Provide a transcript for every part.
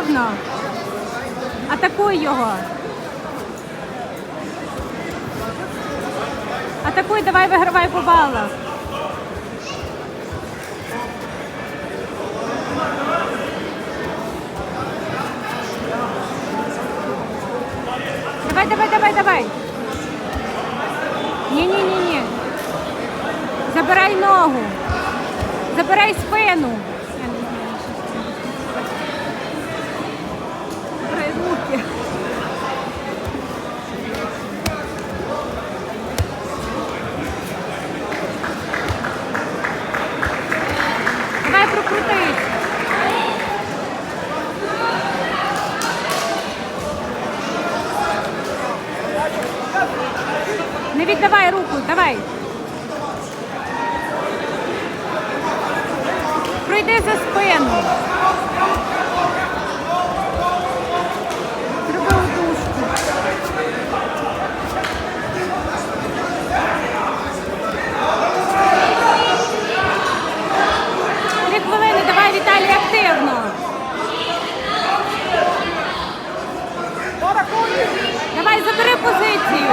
активно. Атакуй його. Атакуй, давай вигравай по балах. Давай, давай, давай, давай. Ні, ні, ні, ні. Забирай ногу. Забирай спину. Я не знаю, що це. Забирай руки. Давай прокрутись. Не віддавай руку, давай. Пройди за спину. Зроби удушку. Давай, Віталій, активно. Давай, забери позицію.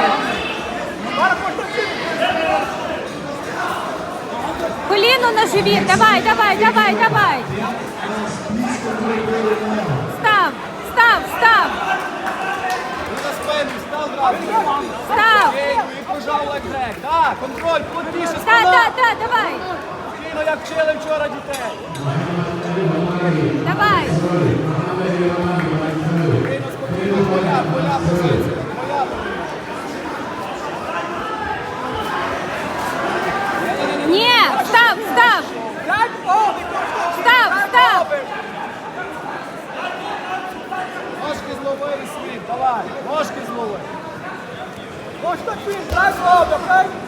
Коліно на живіт, давай, давай, давай, давай. Став, став, став, став. Так, контроль, плотніше Та, спина. та, та, давай, Спокійно, як вчили вчора дітей. давай. Спокійно, спокійно, поля. Поля позиція. Ні, став, став, став, став. Ножки злови і світ, давай, ножки злови. Ось так він, дай злови, хай.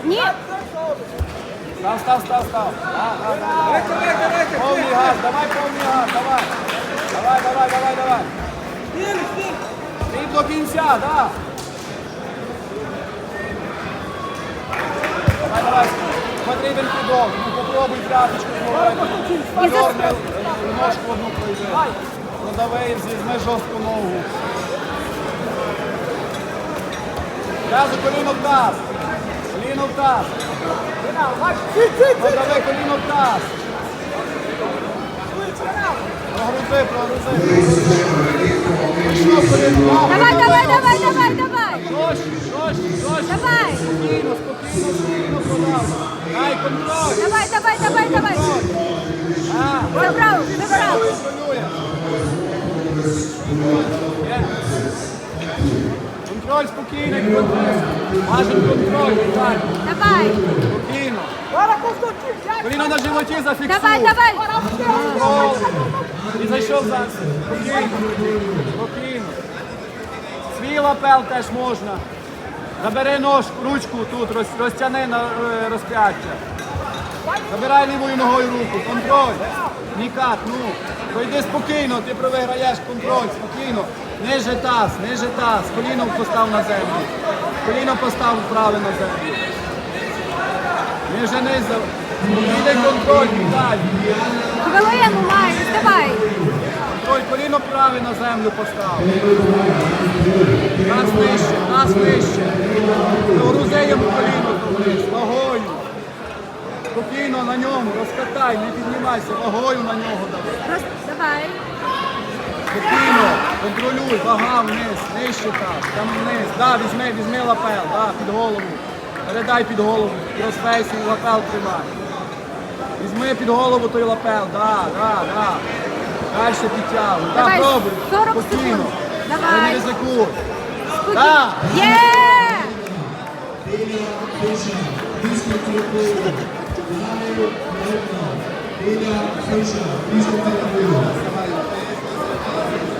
Ні, Став, став, став, став. Повний газ, давай повний газ, давай. Давай, давай, давай, давай. Стій до кінця, так. Давай, давай. Потрібен підол. Ну, попробуй п'яточку. Дьорни ножку одну пройди. Продави, візьми жорстку ногу. Зразу коліно в таз. Коліно в таз. Продави коліно в таз. Прогрузи, прогрузи. Коліно. давай, давай, давай, давай, давай. Жорстче, жорстче, жорстче. Давай. Спокійно, спокійно, спокійно продав. Дай контроль. Давай, давай, давай, давай. Забрав, забрав. контролює. Є. Контроль. Важен контроль, Віталій. Давай, Спокійно. Коліно на животі зафіксуй. давай, давай. Контроль. І зайшов за спокійно. Спокійно. Свій лапел теж можна. Забери ножку, ручку тут, роз, розтяни на е, розп'яття. Забирай лівою ногою руку, контроль. Нікат, ну. Пройди спокійно, ти провиграєш контроль, спокійно. Ниже таз, ниже таз. Коліно постав на землю. Коліно постав праве на землю. Ниже низу. Іди контроль, Віталій. Хвилину маєш, давай. Ой, коліно праве на землю постав. Нас вище, нас вище. Грузи йому коліно вниз, вагою. Спокійно на ньому, розкатай, не піднімайся, вагою на нього давай. Роз- Давай. Спокійно, контролюй, вага вниз, нижче так, там вниз. Да, візьми, візьми лапел, да, під голову. Передай під голову, розфейсі, лапел тримай. Візьми під голову той лапел, да, да, да. Далі підтягуй. Да, Давай, пробуй. 40 Спокійно. секунд. Але Давай. Не ризикуй. Спокій- Да. Є! Leader, Fischer, please come to the